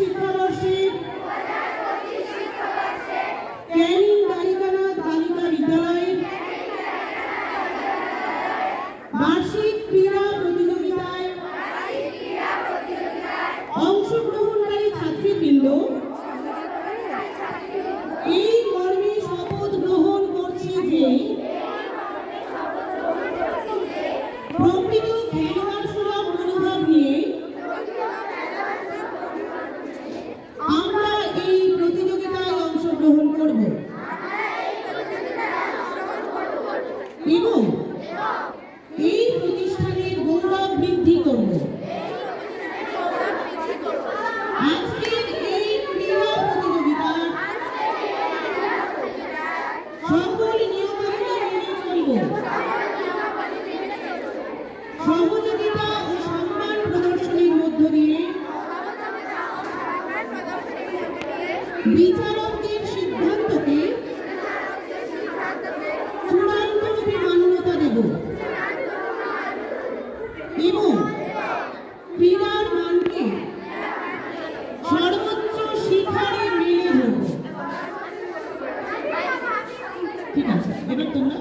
শিক্ষাবর্ষে ক্যানিং বালিকানাথ বালিকা বিদ্যালয়ের বার্ষিক করব এবং এই প্রতিষ্ঠানের গৌরব বৃদ্ধি করব আজকের এই ক্রীড়া প্রতিযোগিতা সকল নিয়মাবলী মেনে চলব। সহযোগিতা ও সম্মান প্রদর্শনীর মধ্য দিয়ে বিচারক এবং সর্বোচ্চ শিখরে মেলে ধরব। এবার তোমরা